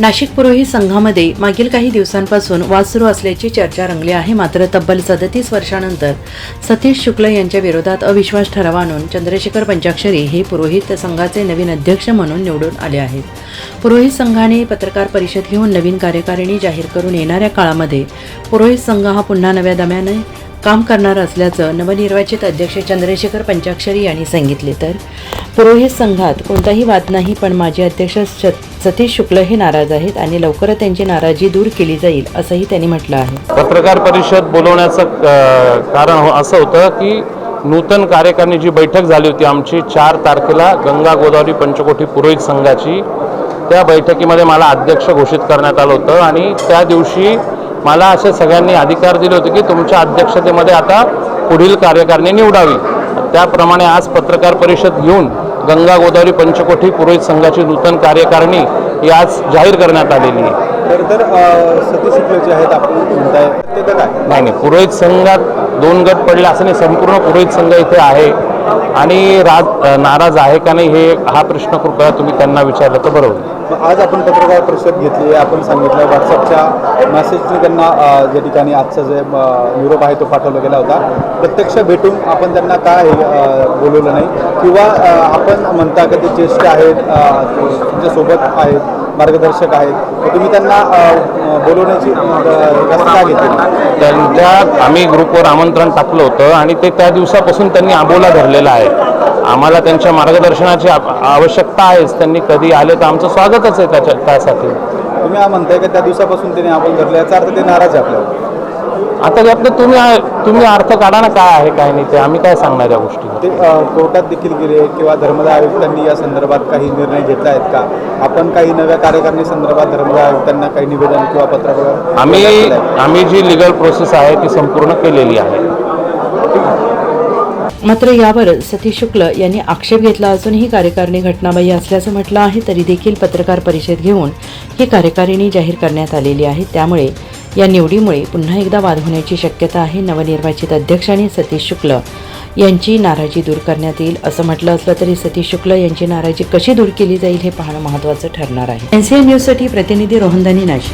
नाशिक पुरोहित संघामध्ये मागील काही दिवसांपासून वाद सुरू असल्याची चर्चा रंगली आहे. मात्र तब्बल सदतीस वर्षानंतर सतीश शुक्ल यांच्या विरोधात अविश्वास ठराव आणून चंद्रशेखर पंचाक्षरी हे पुरोहित संघाचे नवीन अध्यक्ष म्हणून निवडून आले आहेत. पुरोहित संघाने पत्रकार परिषद घेऊन नवीन कार्यकारिणी जाहीर करून येणाऱ्या काळामध्ये पुरोहित संघ हा पुन्हा नव्या दम्याने काम करणार असल्याचं नवनिर्वाचित अध्यक्ष चंद्रशेखर पंचाक्षरी यांनी सांगितले तर पुरोहित संघात कोणताही वाद नाही पण माजी अध्यक्ष सतीश शुक्ल हे नाराज आहेत आणि लवकरच त्यांची नाराजी दूर केली जाईल असंही त्यांनी म्हटलं आहे. पत्रकार परिषद बोलवण्याचं कारण हो- असं होतं की नूतन कार्यकारिणीची बैठक झाली होती आमची चार तारखेला गंगा गोदावरी पंचकोटी पुरोहित संघाची त्या बैठकीमध्ये मला अध्यक्ष घोषित करण्यात आलं होतं आणि त्या दिवशी मला असे सगळ्यांनी अधिकार दिले होते की तुमच्या अध्यक्षतेमध्ये आता पुढील कार्यकारिणी निवडावी. त्याप्रमाणे आज पत्रकार परिषद घेऊन गंगा गोदावरी पंचकोटी पुरोहित संघाची नूतन कार्यकारिणी ही आज जाहीर करण्यात आलेली आहे. नाही नाही. पुरोहित संघात दोन गट पडले असं नाही संपूर्ण पुरोहित संघ इथे आहे. आणि राज नाराज आहे का नाही हे हा प्रश्न कृपया तुम्ही त्यांना विचारलं तर बरोबर. आज आपण पत्रकार परिषद घेतली आहे. आपण सांगितलं व्हॉट्सअपच्या मेसेजने त्यांना ज्या ठिकाणी आजचा जे युरोप आहे तो पाठवला गेला होता. प्रत्यक्ष भेटून आपण त्यांना काय बोलवलं नाही. किंवा आपण म्हणता का ते ज्येष्ठ आहेत तुमच्यासोबत आहेत मार्गदर्शक आहेत तर तुम्ही त्यांना बोलवण्याची का? घेतली त्यांच्या आम्ही ग्रुपवर आमंत्रण टाकलं होतं आणि ते त्या दिवसापासून त्यांनी आबोला धरलेला आहे. आम्हाला त्यांच्या मार्गदर्शनाची आव- आवश्यकता आहेच. त्यांनी कधी आले तर आमचं स्वागतच आहे त्याच्या त्यासाठी. तुम्ही हा म्हणताय का त्या दिवसापासून त्यांनी आपण धरलं याचा अर्थ ते नाराज आहे आपल्यावर. आता त्यातलं तुम्ही तुम्ही अर्थ काढा ना काय आहे काय नाही ते. आम्ही काय सांगणार या गोष्टी ते अ, कोर्टात देखील गेले किंवा धर्मदाय आयुक्तांनी या संदर्भात काही निर्णय घेतला आहेत का? आपण काही नव्या कार्यकारिणी संदर्भात धर्मदाय आयुक्तांना काही निवेदन किंवा पत्र वगैरे आम्ही केलं आहे? आम्ही जी लिगल प्रोसेस आहे ती संपूर्ण केलेली आहे. मात्र यावर सतीश शुक्ल यांनी आक्षेप घेतला असून ही कार्यकारिणी घटनाबाह्य असल्याचं म्हटलं आहे तरी देखील पत्रकार परिषद घेऊन ही कार्यकारिणी जाहीर करण्यात आलेली आहे. त्यामुळे या निवडीमुळे पुन्हा एकदा वाद होण्याची शक्यता आहे नवनिर्वाचित अध्यक्ष आणि सतीश शुक्ल. यांची नाराजी दूर करण्यात येईल असं म्हटलं असलं तरी सतीश शुक्ल यांची नाराजी कशी दूर केली जाईल हे पाहणं महत्त्वाचं ठरणार आहे. एनसीएन न्यूजसाठी प्रतिनिधी रोहनदानी नाशिक.